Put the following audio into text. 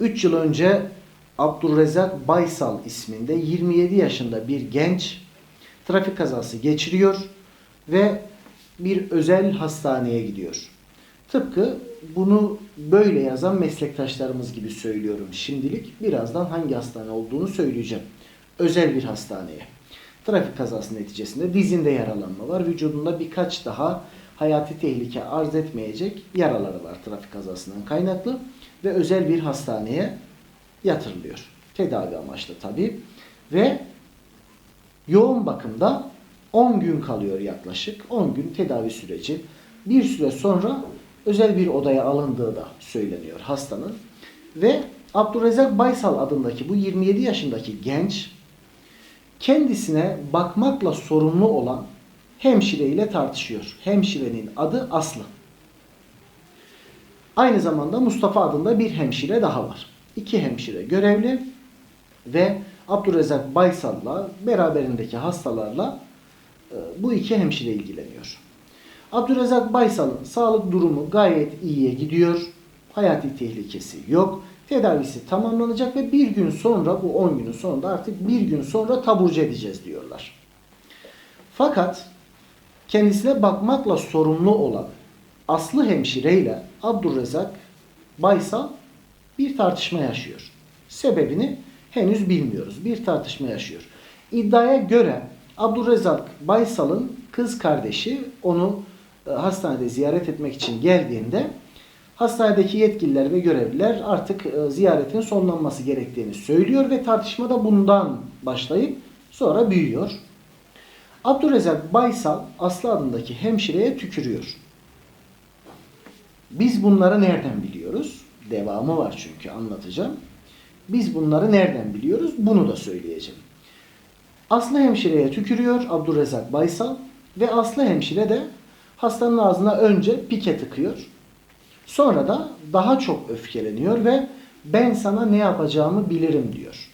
3 yıl önce Abdurrezzak Baysal isminde 27 yaşında bir genç trafik kazası geçiriyor ve bir özel hastaneye gidiyor. Tıpkı bunu böyle yazan meslektaşlarımız gibi söylüyorum şimdilik. Birazdan hangi hastane olduğunu söyleyeceğim. Özel bir hastaneye. Trafik kazası neticesinde dizinde yaralanma var. Vücudunda birkaç daha hayati tehlike arz etmeyecek yaraları var trafik kazasından kaynaklı ve özel bir hastaneye yatırılıyor. Tedavi amaçlı tabii. Ve yoğun bakımda 10 gün kalıyor yaklaşık. 10 gün tedavi süreci. Bir süre sonra özel bir odaya alındığı da söyleniyor hastanın. Ve Abdurrezzak Baysal adındaki bu 27 yaşındaki genç kendisine bakmakla sorumlu olan hemşire ile tartışıyor. Hemşirenin adı Aslı. Aynı zamanda Mustafa adında bir hemşire daha var. İki hemşire görevli ve Abdurrezzak Baysal'la beraberindeki hastalarla e, bu iki hemşire ilgileniyor. Abdurrezzak Baysal'ın sağlık durumu gayet iyiye gidiyor. Hayati tehlikesi yok. Tedavisi tamamlanacak ve bir gün sonra bu 10 günün sonunda artık bir gün sonra taburcu edeceğiz diyorlar. Fakat kendisine bakmakla sorumlu olan Aslı hemşire ile Abdurrezzak Baysal bir tartışma yaşıyor. Sebebini henüz bilmiyoruz. Bir tartışma yaşıyor. İddiaya göre Abdurrezzak Baysal'ın kız kardeşi onu e, hastanede ziyaret etmek için geldiğinde hastanedeki yetkililer ve görevliler artık e, ziyaretin sonlanması gerektiğini söylüyor ve tartışma da bundan başlayıp sonra büyüyor. Abdurrezzak Baysal Aslı adındaki hemşireye tükürüyor. Biz bunları nereden biliyoruz? Devamı var çünkü anlatacağım. Biz bunları nereden biliyoruz? Bunu da söyleyeceğim. Aslı hemşireye tükürüyor Abdurrezzak Baysal ve Aslı hemşire de hastanın ağzına önce pike tıkıyor. Sonra da daha çok öfkeleniyor ve ben sana ne yapacağımı bilirim diyor.